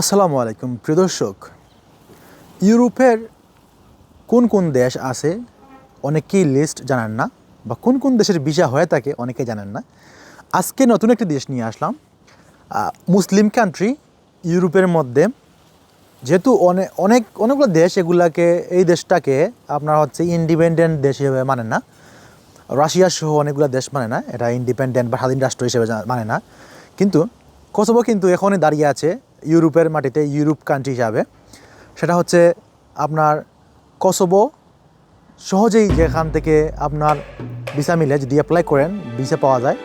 আসসালামু আলাইকুম, প্রিয় দর্শক। ইউরোপের কোন কোন দেশ আছে, অনেকেই লিস্ট জানেন না, বা কোন কোন দেশের ভিসা হয়ে থাকে অনেকে জানেন না। আজকে নতুন একটি দেশ নিয়ে আসলাম। মুসলিম কান্ট্রি ইউরোপের মধ্যে। যেহেতু অনেক অনেক, অনেকগুলো দেশ এগুলাকে, এই দেশটাকে আপনার হচ্ছে ইন্ডিপেন্ডেন্ট দেশ হিসেবে মানে না। রাশিয়া সহ অনেকগুলো দেশ মানে না, এটা ইন্ডিপেন্ডেন্ট বা স্বাধীন রাষ্ট্র হিসেবে মানে না। কিন্তু কসোভো কিন্তু এখনই দাঁড়িয়ে আছে ইউরোপের মাটিতে ইউরোপ কান্ট্রি হিসাবে, সেটা হচ্ছে আপনার কসোভো সহজেই যেখান থেকে আপনার ভিসা মিলে যদি অ্যাপ্লাই করেন ভিসা পাওয়া যায়।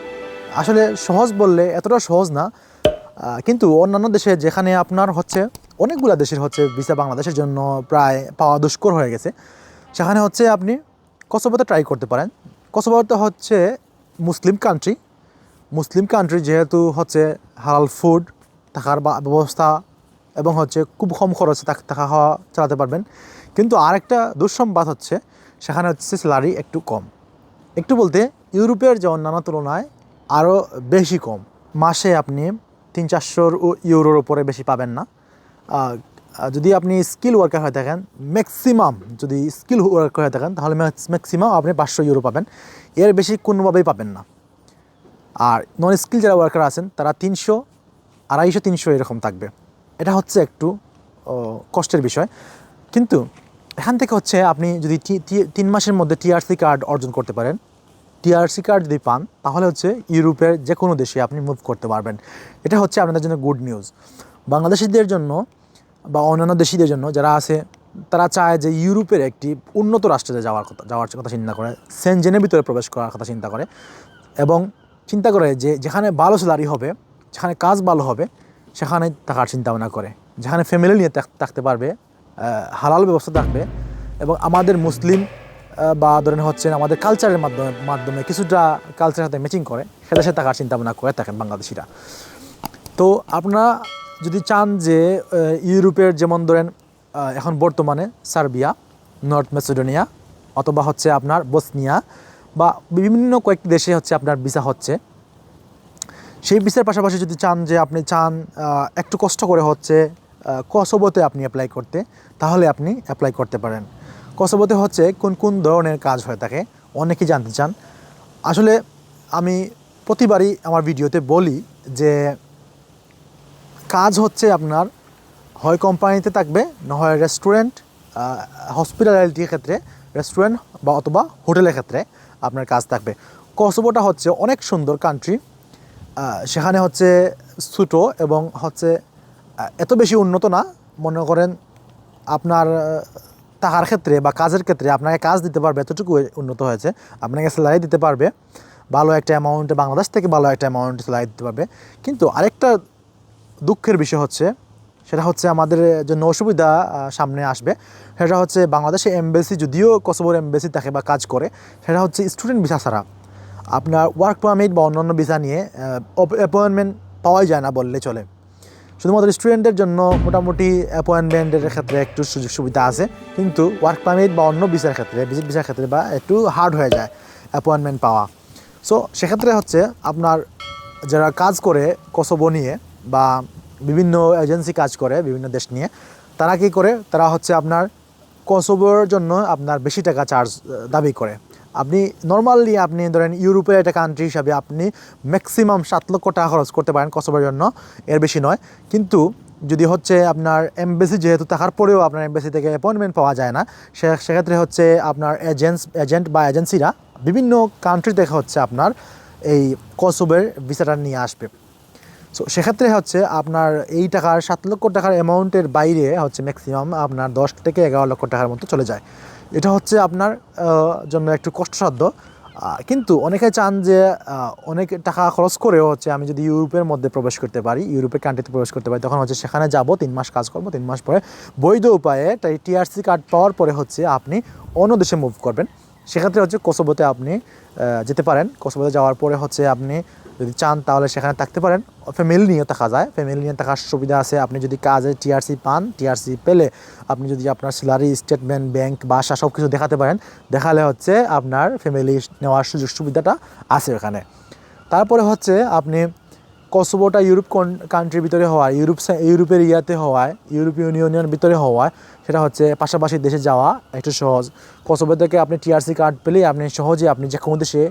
আসলে সহজ বললে এতটা সহজ না কিন্তু অন্যান্য দেশে যেখানে আপনার হচ্ছে অনেকগুলো দেশের হচ্ছে ভিসা বাংলাদেশের জন্য প্রায় পাওয়া দুষ্কর হয়ে গেছে, সেখানে হচ্ছে আপনি কসোভোতে ট্রাই করতে পারেন। কসোভোতে হচ্ছে মুসলিম কান্ট্রি মুসলিম কান্ট্রি যেহেতু হচ্ছে হালাল ফুড থাকার ব্যবস্থা এবং হচ্ছে খুব কম খরচে থাক- খাওয়া চালাতে পারবেন। কিন্তু আরেকটা দুঃসংবাদ হচ্ছে, সেখানে হচ্ছে স্যালারি একটু কম। একটু বলতে, ইউরোপের যে অন্যান্য তুলনায় আরও বেশি কম। মাসে আপনি তিন চারশোর ইউরোর উপরে বেশি পাবেন না। যদি আপনি স্কিল ওয়ার্কার হয়ে থাকেন ম্যাক্সিমাম যদি স্কিল ওয়ার্কার হয়ে থাকেন, তাহলে ম্যাক্সিমাম আপনি পাঁচশো ইউরো পাবেন। এর বেশি কোনোভাবেই পাবেন না। আর নন স্কিল যারা ওয়ার্কার আছেন, তারা তিনশো আড়াইশো তিনশো এরকম থাকবে। এটা হচ্ছে একটু কষ্টের বিষয়। কিন্তু এখান থেকে হচ্ছে আপনি যদি তিন মাসের মধ্যে টিআরসি কার্ড অর্জন করতে পারেন। টিআরসি কার্ড যদি পান, তাহলে হচ্ছে ইউরোপের যে কোনো দেশে আপনি মুভ করতে পারবেন। এটা হচ্ছে আপনাদের জন্য গুড নিউজ বাংলাদেশিদের জন্য বা অন্যান্য দেশিদের জন্য যারা আছে, তারা চায় যে ইউরোপের একটি উন্নত রাষ্ট্রে যাওয়ার কথা যাওয়ার কথা চিন্তা করে, সেন্ট সেনজেনের ভিতরে প্রবেশ করার কথা চিন্তা করে এবং চিন্তা করে যে যেখানে ভালো স্যালারি হবে যেখানে কাজ ভালো হবে, সেখানে থাকার চিন্তা ভাবনা করে। যেখানে ফ্যামিলি নিয়ে থাকতে পারবে হালাল ব্যবস্থা থাকবে এবং আমাদের মুসলিম বা ধরেন হচ্ছে আমাদের কালচারের মাধ্যমে মাধ্যমে কিছুটা কালচারের সাথে ম্যাচিং করে, সেটা সাথে থাকার চিন্তা ভাবনা করে থাকেন বাংলাদেশিরা। তো আপনারা যদি চান যে ইউরোপের যেমন ধরেন এখন বর্তমানে সার্বিয়া, নর্থ মেসিডোনিয়া, অথবা হচ্ছে আপনার বসনিয়া, বা বিভিন্ন কয়েকটি দেশে হচ্ছে আপনার ভিসা হচ্ছে সেই ভিসার পাশাপাশি যদি চান যে আপনি চান একটু কষ্ট করে হচ্ছে কসোবোতে আপনি অ্যাপ্লাই করতে, তাহলে আপনি অ্যাপ্লাই করতে পারেন। কসোবোতে হচ্ছে কোন কোন ধরনের কাজ হয়ে থাকে, অনেকেই জানতে চান। আসলে আমি প্রতিবারই আমার ভিডিওতে বলি যে কাজ হচ্ছে আপনার, হয় কোম্পানিতে থাকবে, না হয় রেস্টুরেন্ট হসপিটালিটির ক্ষেত্রে রেস্টুরেন্ট বা অথবা হোটেলের ক্ষেত্রে আপনার কাজ থাকবে। কসোবোটা হচ্ছে অনেক সুন্দর কান্ট্রি সেখানে হচ্ছে ছোটো এবং হচ্ছে এত বেশি উন্নত না। মনে করেন আপনার টাকার ক্ষেত্রে বা কাজের ক্ষেত্রে আপনাকে কাজ দিতে পারবে, এতটুকু উন্নত হয়েছে। আপনাকে স্যালারি দিতে পারবে, ভালো একটা অ্যামাউন্টে বাংলাদেশ থেকে ভালো একটা অ্যামাউন্টে স্যালারি দিতে পারবে। কিন্তু আরেকটা দুঃখের বিষয় হচ্ছে, সেটা হচ্ছে আমাদের জন্য অসুবিধা সামনে আসবে। সেটা হচ্ছে বাংলাদেশে এমবেসি যদিও কসোবোর এমবেসি থাকে বা কাজ করে, সেটা হচ্ছে স্টুডেন্ট ভিসা ছাড়া। আপনার ওয়ার্ক পারমিট বা অন্যান্য ভিসা নিয়ে অ্যাপয়েন্টমেন্ট পাওয়াই যায় না বললে চলে। শুধুমাত্র স্টুডেন্টদের জন্য মোটামুটি অ্যাপয়েন্টমেন্টের ক্ষেত্রে একটু সুযোগ সুবিধা আছে, কিন্তু ওয়ার্ক পারমিট বা অন্য ভিসার ক্ষেত্রে ভিজিট ভিসার ক্ষেত্রে বা একটু হার্ড হয়ে যায় অ্যাপয়েন্টমেন্ট পাওয়া। সো সেক্ষেত্রে হচ্ছে আপনার যারা কাজ করে কসোবো নিয়ে বা বিভিন্ন এজেন্সি কাজ করে বিভিন্ন দেশ নিয়ে, তারা কী করে? তারা হচ্ছে আপনার কসোবোর জন্য আপনার বেশি টাকা চার্জ দাবি করে। আপনি নর্মালি আপনি ধরেন ইউরোপের একটা কান্ট্রি হিসাবে আপনি ম্যাক্সিমাম সাত লক্ষ টাকা খরচ করতে পারেন কসোবোর জন্য। এর বেশি নয়। কিন্তু যদি হচ্ছে আপনার এমবেসি যেহেতু থাকার পরেও আপনার এমবেসি থেকে অ্যাপয়েন্টমেন্ট পাওয়া যায় না, সে সেক্ষেত্রে হচ্ছে আপনার এজেন্টস এজেন্ট বা এজেন্সিরা বিভিন্ন কান্ট্রি থেকে হচ্ছে আপনার এই কসোবের ভিসাটা নিয়ে আসবে। সো সেক্ষেত্রে হচ্ছে আপনার এই টাকার সাত লক্ষ টাকার অ্যামাউন্টের বাইরে হচ্ছে ম্যাক্সিমাম আপনার দশ থেকে এগারো লক্ষ টাকার মতো চলে যায়। এটা হচ্ছে আপনার জন্য একটু কষ্টসাধ্য। কিন্তু অনেকে চান যে অনেক টাকা খরচ করেও হচ্ছে আমি যদি ইউরোপের মধ্যে প্রবেশ করতে পারি, ইউরোপের কান্ট্রিতে প্রবেশ করতে পারি, তখন হচ্ছে সেখানে যাব, তিন মাস কাজ করব তিন মাস পরে বৈধ উপায়ে তাই টিআরসি কার্ড পাওয়ার পরে হচ্ছে আপনি অন্য দেশে মুভ করবেন। সেক্ষেত্রে হচ্ছে কোসোবোতে আপনি যেতে পারেন। কোসোবোতে যাওয়ার পরে হচ্ছে আপনি যদি চান তাহলে সেখানে থাকতে পারেন। ফ্যামিলি নিয়ে থাকা যায়। ফ্যামিলি নিয়ে থাকার সুবিধা আছে। আপনি যদি কাজে টিআরসি পান টিআরসি পেলে আপনি যদি আপনার স্যালারি স্টেটমেন্ট ব্যাংক বাসা সব কিছু দেখাতে পারেন, দেখালে হচ্ছে আপনার ফ্যামিলি নেওয়ার সুযোগ সুবিধাটা আছে ওখানে। তারপরে হচ্ছে আপনি কসোভোটা ইউরোপ কান্ট্রির ভিতরে হওয়ায়, ইউরোপ ইউরোপের ইয়াতে হওয়ায়, ইউরোপীয় ইউনিয়নের ভিতরে হওয়ায়, সেটা হচ্ছে পাশাপাশি দেশে যাওয়া একটু সহজ। কসোভো থেকে আপনি টিআরসি কার্ড পেলেই আপনি সহজে আপনি যে কোনো দেশে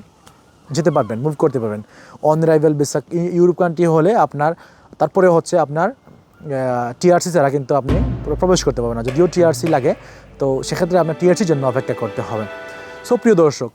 যেতে পারবেন মুভ করতে পারবেন। On arrival visa Europe country হলে আপনার, তারপরে হচ্ছে আপনার টিআরসি ছাড়া কিন্তু আপনি প্র- প্রবেশ করতে পারবেন না। যদিও টিআরসি লাগে, তো সেক্ষেত্রে আপনার টিআরসির জন্য অপেক্ষা করতে হবে। সো প্রিয় দর্শক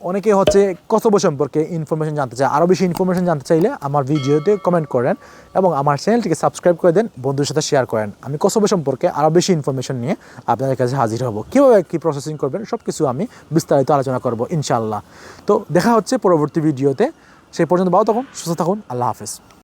অনেকে হচ্ছে কসবো সম্পর্কে ইনফরমেশন জানতে চায়। আরও বেশি ইনফরমেশন জানতে চাইলে আমার ভিডিওতে কমেন্ট করেন এবং আমার চ্যানেলটিকে সাবস্ক্রাইব করে দেন বন্ধুর সাথে শেয়ার করেন। আমি কসবো সম্পর্কে আরও বেশি ইনফরমেশন নিয়ে আপনাদের কাছে হাজির হব। কীভাবে কী প্রসেসিং করবেন সব কিছু আমি বিস্তারিত আলোচনা করব ইনশাল্লাহ তো দেখা হচ্ছে পরবর্তী ভিডিওতে সেই পর্যন্ত ভালো থাকুন, সুস্থ থাকুন, আল্লাহ হাফেজ।